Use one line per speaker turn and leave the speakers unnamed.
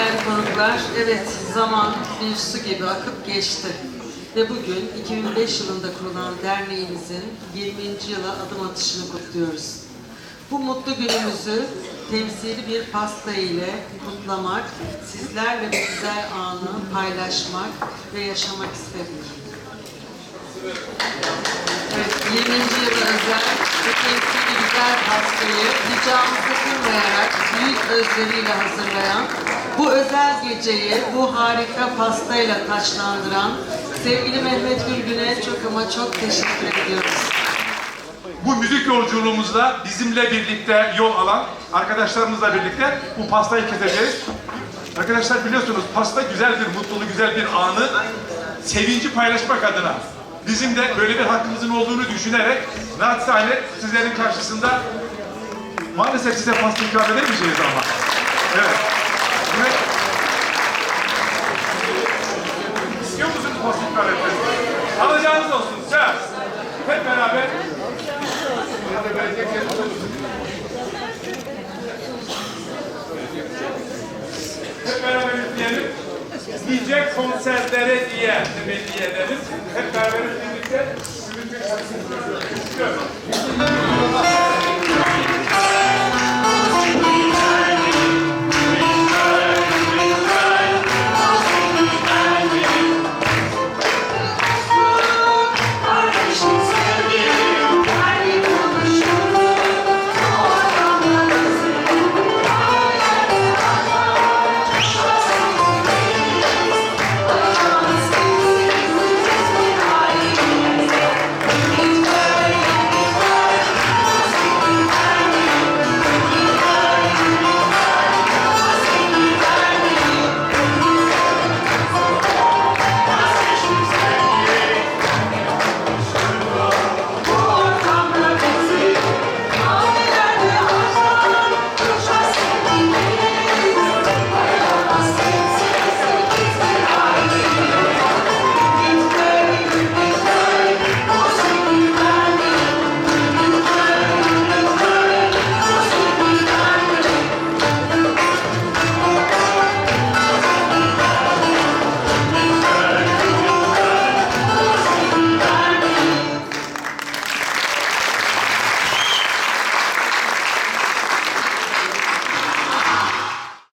değerli konuklar, evet zaman bir su gibi akıp geçti. Ve bugün 2005 yılında kurulan derneğimizin 20. yıla adım atışını kutluyoruz. Bu mutlu günümüzü temsili bir pasta ile kutlamak, sizlerle bu güzel anı paylaşmak ve yaşamak istedik. Evet, 20. yıla özel ve temsili güzel pastayı ricamızı kırmayarak büyük özveriyle hazırlayan, bu özel geceyi bu harika pastayla taçlandıran sevgili Mehmet Gülgün'e çok ama çok teşekkür ediyoruz.
Bu müzik yolculuğumuzda bizimle birlikte yol alan arkadaşlarımızla birlikte bu pastayı keseceğiz. Arkadaşlar biliyorsunuz pasta güzel bir mutluluğu, güzel bir anı sevinci paylaşmak adına bizim de böyle bir hakkımızın olduğunu düşünerek naçizane sizlerin karşısında maalesef size pasta ikram edemeyeceğiz ama. Evet. Ve... İstiyor musunuz pasta ikram etmenizi? Alacağınız olsun. Söz. Hep beraber Hep beraber üfleyelim. Nice konserlere diye temenni edelim. Hep beraber